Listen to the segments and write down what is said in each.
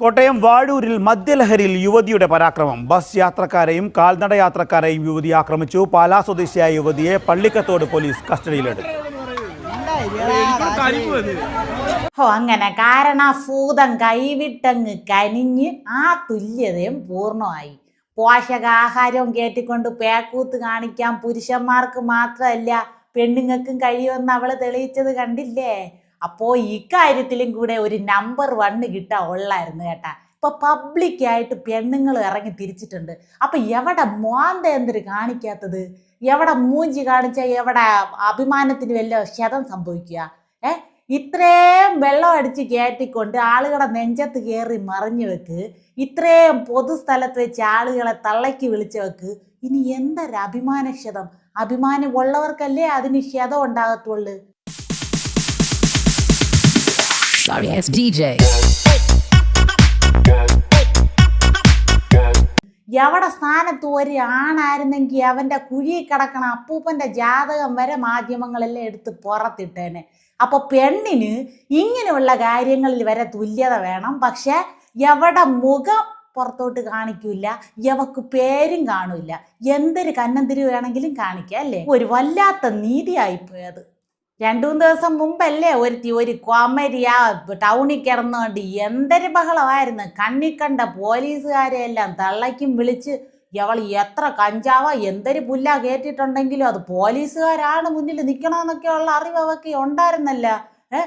കോട്ടയം വാഴൂരിൽ മദ്യലഹരിയിൽ യുവതിയുടെ പരാക്രമം. ബസ് യാത്രക്കാരെയും കാൽനട യാത്രക്കാരെയും യുവതി ആക്രമിച്ചു. പാലാ സ്വദേശിയായ യുവതിയെ പള്ളിക്കത്തോട് പോലീസ് കസ്റ്റഡിയിലെടുത്തു. ഓ അങ്ങനെ കാരണഭൂതം കൈവിട്ടങ്ങ് കനിഞ്ഞ് ആ തുല്യതയും പൂർണമായി. പോഷകാഹാരവും കേട്ടിക്കൊണ്ട് പേക്കൂത്ത് കാണിക്കാൻ പുരുഷന്മാർക്ക് മാത്രമല്ല പെണ്ണുങ്ങൾക്കും കഴിയുമെന്ന് അവൾ തെളിയിച്ചത് കണ്ടില്ലേ? അപ്പോ ഇക്കാര്യത്തിലും കൂടെ ഒരു നമ്പർ വണ്ണ് കിട്ടാ ഉള്ളായിരുന്നു കേട്ടാ. ഇപ്പൊ പബ്ലിക്കായിട്ട് പെണ്ണുങ്ങൾ ഇറങ്ങി തിരിച്ചിട്ടുണ്ട്. അപ്പൊ എവിടെ മോന്ത എന്തൊരു കാണിക്കാത്തത്? എവിടെ മൂഞ്ചി കാണിച്ച എവിടെ അഭിമാനത്തിന് വല്ല ക്ഷതം സംഭവിക്കുക? ഏ? ഇത്രയും വെള്ളം അടിച്ച് കയറ്റിക്കൊണ്ട് ആളുകളെ നെഞ്ചത്ത് കയറി മറിഞ്ഞു വെക്ക്. ഇത്രയും പൊതുസ്ഥലത്ത് വെച്ച് ആളുകളെ തള്ളയ്ക്ക് വിളിച്ചു വെക്ക്. ഇനി എന്തൊരു അഭിമാനക്ഷതം അഭിമാനം ഉള്ളവർക്കല്ലേ അതിന് ക്ഷതം ഉണ്ടാകത്തുള്ളൂ? Sorry, it's DJ. എവിടെ സ്ഥാനത്ത് ഒരു ആണായിരുന്നെങ്കിൽ അവന്റെ കുഴിയിൽ കിടക്കണ അപ്പൂപ്പന്റെ ജാതകം വരെ മാധ്യമങ്ങളെല്ലാം എടുത്ത് പുറത്തിട്ടേനെ. അപ്പോൾ പെണ്ണിന് ഇങ്ങനെയുള്ള കാര്യങ്ങളിൽ വരെ തുല്യത വേണം. പക്ഷെ എവിടെ മുഖം പുറത്തോട്ട് കാണിക്കില്ല എവക്ക് പേരും കാണില്ല. എന്തൊരു കന്നന്തിരി വേണമെങ്കിലും കാണിക്കുക അല്ലേ? ഒരു വല്ലാത്ത നീതിയായിപ്പോയത് രണ്ടു മൂന്ന് ദിവസം മുമ്പല്ലേ ഒരുത്തി ഒരു കോമരിയ ടൗണിൽ കിടന്നുകൊണ്ട് എന്തൊരു ബഹളമായിരുന്നു. കണ്ണി കണ്ട പോലീസുകാരെ എല്ലാം തള്ളയ്ക്കും വിളിച്ച് ഇവൾ എത്ര കഞ്ചാവ? എന്തൊരു പുല്ല കയറ്റിട്ടുണ്ടെങ്കിലും അത് പോലീസുകാരാണ് മുന്നിൽ നിൽക്കണമെന്നൊക്കെയുള്ള അറിവ് അവക്ക് ഉണ്ടായിരുന്നല്ല. ഏ?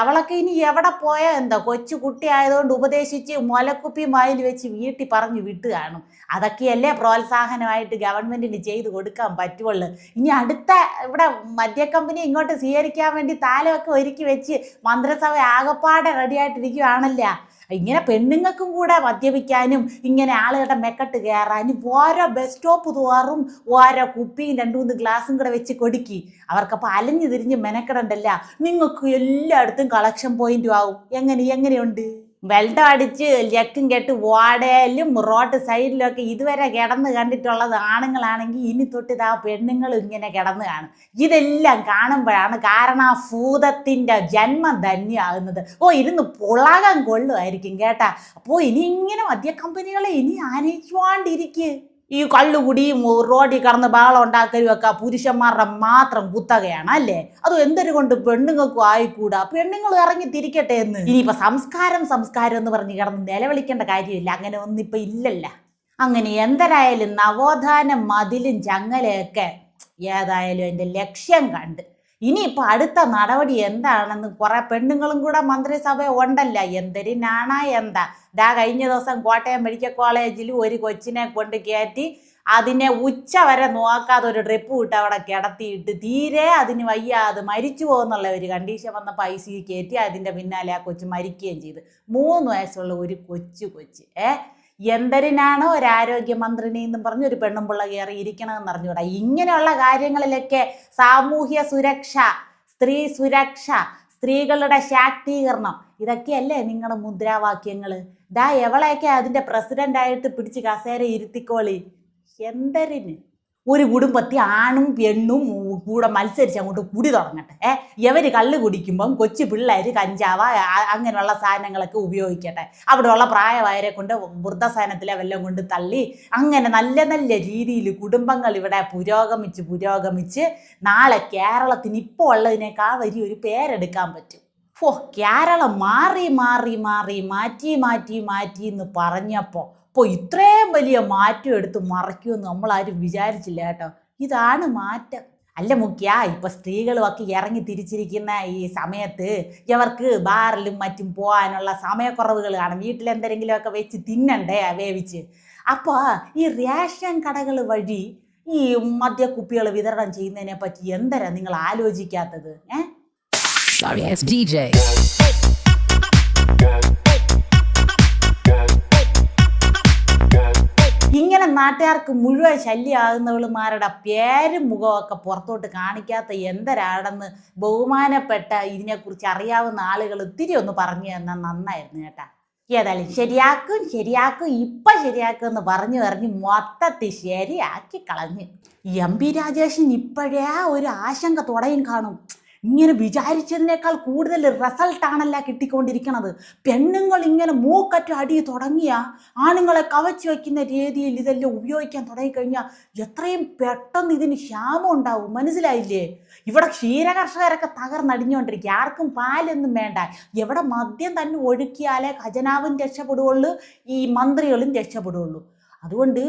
അവളൊക്കെ ഇനി എവിടെ പോയാൽ എന്താ? കൊച്ചു കുട്ടി ആയതുകൊണ്ട് ഉപദേശിച്ച് മുലക്കുപ്പി മായിൽ വെച്ച് വീട്ടിൽ പറഞ്ഞു വിട്ട് കാണും. അതൊക്കെയല്ലേ പ്രോത്സാഹനമായിട്ട് ഗവൺമെന്റിന് ചെയ്ത് കൊടുക്കാൻ പറ്റുള്ളൂ. ഇനി അടുത്ത ഇവിടെ മദ്യ കമ്പനി ഇങ്ങോട്ട് സ്വീകരിക്കാൻ വേണ്ടി താലമൊക്കെ ഒരുക്കി വെച്ച് മന്ത്രിസഭ ആകപ്പാടെ റെഡിയായിട്ടിരിക്കുകയാണല്ല ഇങ്ങനെ പെണ്ണുങ്ങൾക്കും കൂടെ മദ്യപിക്കാനും ഇങ്ങനെ ആളുകളുടെ മെക്കട്ട് കയറാനും ഓരോ ബസ് സ്റ്റോപ്പ് തോറും ഓരോ കുപ്പിയും രണ്ടു മൂന്ന് ഗ്ലാസും കൂടെ വെച്ച് കൊടുക്കി. അവർക്കപ്പോൾ അലഞ്ഞു തിരിഞ്ഞ് മെനക്കെടണ്ടല്ല. നിങ്ങൾക്ക് എല്ലായിടത്തും കളക്ഷൻ പോയിന്റും ആവും. എങ്ങനെ എങ്ങനെയുണ്ട്? വെൽഡം അടിച്ച് ലക്കും കെട്ട് വാടയിലും റോഡ് സൈഡിലൊക്കെ ഇതുവരെ കിടന്ന് കണ്ടിട്ടുള്ളത് ആണുങ്ങളാണെങ്കിൽ ഇനി തൊട്ട് ഇതാ പെണ്ണുങ്ങൾ ഇങ്ങനെ കിടന്ന് കാണും. ഇതെല്ലാം കാണുമ്പോഴാണ് കാരണം ആ ഭൂതത്തിന്റെ ജന്മം ധന്യമാകുന്നത്. ഓ ഇരുന്ന് പുളകം കൊള്ളുമായിരിക്കും കേട്ടാ. അപ്പോൾ ഇനി ഇങ്ങനെ മദ്യ കമ്പനികളെ ഇനി ആനയിച്ചുകൊണ്ടിരിക്കുക ഈ കള്ളുകുടിയും റോഡിൽ കടന്ന് ബഹളം ഉണ്ടാക്കലും ഒക്കെ പുരുഷന്മാരുടെ മാത്രം കുത്തകയാണ് അല്ലേ? അത് എന്തൊരു കൊണ്ട് പെണ്ണുങ്ങൾക്കും ആയിക്കൂടാ? പെണ്ണുങ്ങൾ ഇറങ്ങി തിരിക്കട്ടെ എന്ന്. ഇനിയിപ്പോ സംസ്കാരം സംസ്കാരം എന്ന് പറഞ്ഞ് കിടന്ന് നിലവിളിക്കേണ്ട കാര്യമില്ല. അങ്ങനെ ഒന്നും ഇല്ലല്ല. അങ്ങനെ എന്തരായാലും നവോത്ഥാന മതിലും ചങ്ങലയൊക്കെ ഏതായാലും എന്റെ ലക്ഷ്യം കണ്ട് ഇനിയിപ്പോൾ അടുത്ത നടപടി എന്താണെന്ന് കുറേ പെണ്ണുങ്ങളും കൂടെ മന്ത്രിസഭ ഉണ്ടല്ല. എന്തൊരിനാണാ എന്താ? ദാ കഴിഞ്ഞ ദിവസം കോട്ടയം മെഡിക്കൽ കോളേജിൽ ഒരു കൊച്ചിനെ കൊണ്ട് കയറ്റി അതിനെ ഉച്ച വരെ നോക്കാതെ ഒരു ട്രിപ്പ് വിട്ട് അവിടെ കിടത്തിയിട്ട് തീരെ അതിന് വയ്യാതെ മരിച്ചു പോകുന്നുള്ള ഒരു കണ്ടീഷൻ വന്ന ഐ സി കയറ്റി അതിന്റെ പിന്നാലെ ആ കൊച്ചു മരിക്കുകയും ചെയ്ത്. മൂന്ന് വയസ്സുള്ള ഒരു കൊച്ചു കൊച്ച് ഏ? എന്തരിനാണോ ഒരു ആരോഗ്യമന്ത്രിനി എന്നും പറഞ്ഞ് ഒരു പെണ്ണും പിള്ള കയറി ഇരിക്കണമെന്ന് പറഞ്ഞുകൂടാ ഇങ്ങനെയുള്ള കാര്യങ്ങളിലൊക്കെ സാമൂഹ്യ സുരക്ഷ സ്ത്രീ സുരക്ഷ സ്ത്രീകളുടെ ശാക്തീകരണം ഇതൊക്കെയല്ലേ നിങ്ങളുടെ മുദ്രാവാക്യങ്ങൾ ദാ എവളെയൊക്കെ അതിന്റെ പ്രസിഡന്റായിട്ട് പിടിച്ച് കസേര ഇരുത്തിക്കോളി. എന്തരിന്? ഒരു കുടുംബത്തിൽ ആണും പെണ്ണും കൂടെ മത്സരിച്ച് അങ്ങോട്ട് കുടി തുടങ്ങട്ടെ. ഏ ഇവർ കള്ള് കുടിക്കുമ്പം കൊച്ചു പിള്ളേർ കഞ്ചാവ അങ്ങനെയുള്ള സാധനങ്ങളൊക്കെ ഉപയോഗിക്കട്ടെ. അവിടെയുള്ള പ്രായമായവരെ കൊണ്ട് വൃദ്ധസാധനത്തിലെ വല്ലതും കൊണ്ട് തള്ളി അങ്ങനെ നല്ല നല്ല രീതിയിൽ കുടുംബങ്ങൾ ഇവിടെ പുരോഗമിച്ച് പുരോഗമിച്ച് നാളെ കേരളത്തിന് ഇപ്പോൾ ഉള്ളതിനേക്കാൾ വലിയ ഒരു പേരെടുക്കാൻ പറ്റും. ഓ കേരളം മാറി മാറി മാറി മാറ്റി മാറ്റി മാറ്റി എന്ന് പറഞ്ഞപ്പോൾ ഇപ്പോൾ ഇത്രയും വലിയ മാറ്റം എടുത്ത് മറയ്ക്കുമെന്ന് നമ്മളാരും വിചാരിച്ചില്ല കേട്ടോ. ഇതാണ് മാറ്റം. അല്ല മുഖ്യ ഇപ്പൊ സ്ത്രീകളുമൊക്കെ ഇറങ്ങി തിരിച്ചിരിക്കുന്ന ഈ സമയത്ത് ഇവർക്ക് ബാറിലും മറ്റും പോകാനുള്ള സമയക്കുറവുകൾ കാണും. വീട്ടിലെന്തെങ്കിലുമൊക്കെ വെച്ച് തിന്നണ്ടേ വേവിച്ച്. അപ്പോൾ ഈ റേഷൻ കടകൾ വഴി ഈ മദ്യക്കുപ്പികൾ വിതരണം ചെയ്യുന്നതിനെ പറ്റി എന്തരാ നിങ്ങൾ ആലോചിക്കാത്തത്? ഏ? നാട്ടുകാർക്ക് മുഴുവൻ ശല്യമാകുന്നവളുമാരുടെ പേരും മുഖമൊക്കെ പുറത്തോട്ട് കാണിക്കാത്ത എന്തരാടെന്ന് ബഹുമാനപ്പെട്ട ഇതിനെക്കുറിച്ച് അറിയാവുന്ന ആളുകൾ ഒത്തിരി ഒന്ന് പറഞ്ഞു തന്നാൽ നന്നായിരുന്നു കേട്ടാ. ഏതായാലും ശരിയാക്കും ശരിയാക്കും ഇപ്പം ശരിയാക്കും എന്ന് പറഞ്ഞു പറഞ്ഞ് മൊത്തത്തിൽ ശരിയാക്കി കളഞ്ഞ്. എം പി രാജേഷിന് ഇപ്പോഴേ ഒരു ആശങ്ക തുടയും കാണും. ഇങ്ങനെ വിചാരിച്ചതിനേക്കാൾ കൂടുതൽ റിസൾട്ടാണല്ല കിട്ടിക്കൊണ്ടിരിക്കുന്നത് പെണ്ണുങ്ങൾ ഇങ്ങനെ മൂക്കറ്റ അടി തുടങ്ങിയ ആണുങ്ങളെ കവച്ചു വയ്ക്കുന്ന രീതിയിൽ ഇതെല്ലാം ഉപയോഗിക്കാൻ തുടങ്ങിക്കഴിഞ്ഞാൽ എത്രയും പെട്ടെന്ന് ഇതിന് ക്ഷാമം ഉണ്ടാവും. മനസ്സിലായില്ലേ? ഇവിടെ ക്ഷീരകർഷകരൊക്കെ തകർന്നടിഞ്ഞുകൊണ്ടിരിക്കുക. ആർക്കും പാലൊന്നും വേണ്ട. എവിടെ മദ്യം തന്നെ ഒഴുക്കിയാലേ ഖജനാവും രക്ഷപ്പെടുകയുള്ളൂ ഈ മന്ത്രികളും രക്ഷപ്പെടുകയുള്ളൂ. അതുകൊണ്ട്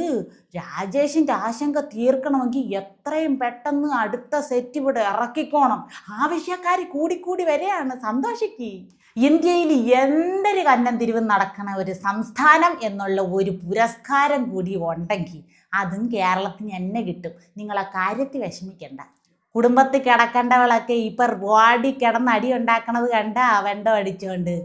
രാജേഷിന്റെ ആശങ്ക തീർക്കണമെങ്കിൽ എത്രയും പെട്ടെന്ന് അടുത്ത സെറ്റ് ഇവിടെ ഇറക്കിക്കോണം. ആവശ്യക്കാർ കൂടിക്കൂടി വരെയാണ്. സന്തോഷിക്ക്. ഇന്ത്യയിൽ എന്തൊരു കന്നം തിരിവ് നടക്കണ ഒരു സംസ്ഥാനം എന്നുള്ള ഒരു പുരസ്കാരം കൂടി ഉണ്ടെങ്കിൽ അതും കേരളത്തിന് തന്നെ കിട്ടും. നിങ്ങളെ കാര്യത്തിൽ വിഷമിക്കണ്ട. കുടുംബത്തിൽ കിടക്കേണ്ടവളൊക്കെ ഇപ്പം റോഡി കിടന്ന് അടി ഉണ്ടാക്കണത് കണ്ട അവന്റെ അടിച്ചുകൊണ്ട്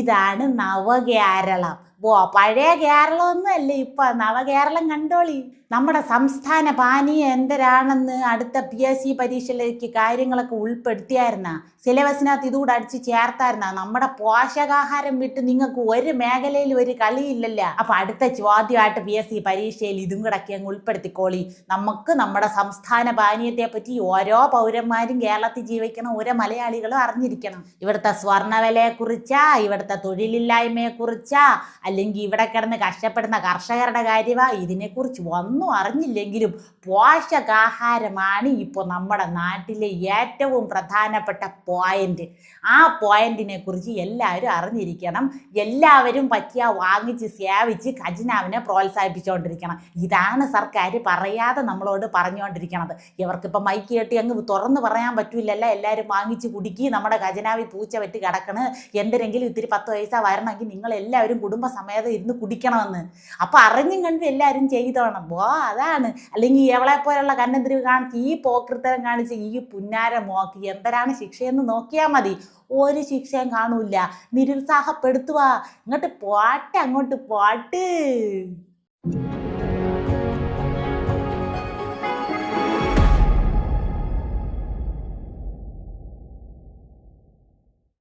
ഇതാണ് നവകേരളം. ഓ പഴയ കേരളമൊന്നുമല്ല ഇപ്പൊ. നവകേരളം കണ്ടോളി. നമ്മുടെ സംസ്ഥാന പാനീയം എന്തരാണെന്ന് അടുത്ത പി എസ് സി പരീക്ഷയിലേക്ക് കാര്യങ്ങളൊക്കെ ഉൾപ്പെടുത്തിയായിരുന്ന. സിലബസിനകത്ത് ഇതുകൂടെ അടിച്ച് ചേർത്തായിരുന്ന. നമ്മുടെ പോഷകാഹാരം വിട്ട് നിങ്ങൾക്ക് ഒരു മേഖലയിൽ ഒരു കളിയില്ലല്ല. അപ്പൊ അടുത്ത ചോദ്യമായിട്ട് പി എസ് സി പരീക്ഷയിൽ ഇതും കൂടെ അങ്ങ് ഉൾപ്പെടുത്തിക്കോളി. നമുക്ക് നമ്മുടെ സംസ്ഥാന പാനീയത്തെ പറ്റി ഓരോ പൗരന്മാരും കേരളത്തിൽ ജീവിക്കണം ഓരോ മലയാളികളും അറിഞ്ഞിരിക്കണം. ഇവിടുത്തെ സ്വർണവിലയെ കുറിച്ചാ ഇവിടുത്തെ തൊഴിലില്ലായ്മയെ കുറിച്ചാ അല്ലെങ്കിൽ ഇവിടെ കിടന്ന് കഷ്ടപ്പെടുന്ന കർഷകരുടെ കാര്യമാ ഇതിനെക്കുറിച്ച് ഒന്നും അറിഞ്ഞില്ലെങ്കിലും പോഷകാഹാരമാണ് ഇപ്പോൾ നമ്മുടെ നാട്ടിലെ ഏറ്റവും പ്രധാനപ്പെട്ട പോയിന്റ് ആ പോയിന്റിനെ കുറിച്ച് എല്ലാവരും അറിഞ്ഞിരിക്കണം. എല്ലാവരും പറ്റിയ വാങ്ങിച്ച് സേവിച്ച് ഖജനാവിനെ പ്രോത്സാഹിപ്പിച്ചുകൊണ്ടിരിക്കണം ഇതാണ് സർക്കാർ പറയാതെ നമ്മളോട് പറഞ്ഞുകൊണ്ടിരിക്കണത് ഇവർക്കിപ്പോൾ മൈക്ക് കെട്ടി അങ്ങ് തുറന്ന് പറയാൻ പറ്റില്ലല്ല എല്ലാവരും വാങ്ങിച്ച് കുടുക്കി നമ്മുടെ ഖജനാവി പൂച്ച വെറ്റ് കിടക്കണ്. എന്തിനെങ്കിലും ഇത്തിരി പത്ത് പൈസ വരണമെങ്കിൽ നിങ്ങൾ എല്ലാവരും കുടുംബസമേതം ഇരുന്ന് കുടിക്കണമെന്ന്. അപ്പോൾ അറിഞ്ഞും കണ്ടും എല്ലാവരും ചെയ്തോണം. ബോ അതാണ്. അല്ലെങ്കിൽ എവളെ പോലെയുള്ള കന്നന്തിരിവ് കാണിച്ച് ഈ പോക്കൃത്തരം കാണിച്ച് ഈ പുന്നാര നോക്കി എന്തരാണ് ശിക്ഷയെന്ന് നോക്കിയാൽ മതി. ഒരു ശിക്ഷയും കാണൂല നിരുത്സാഹപ്പെടുത്തുക ഇങ്ങോട്ട് പോട്ടെ അങ്ങോട്ട് പോട്ട്.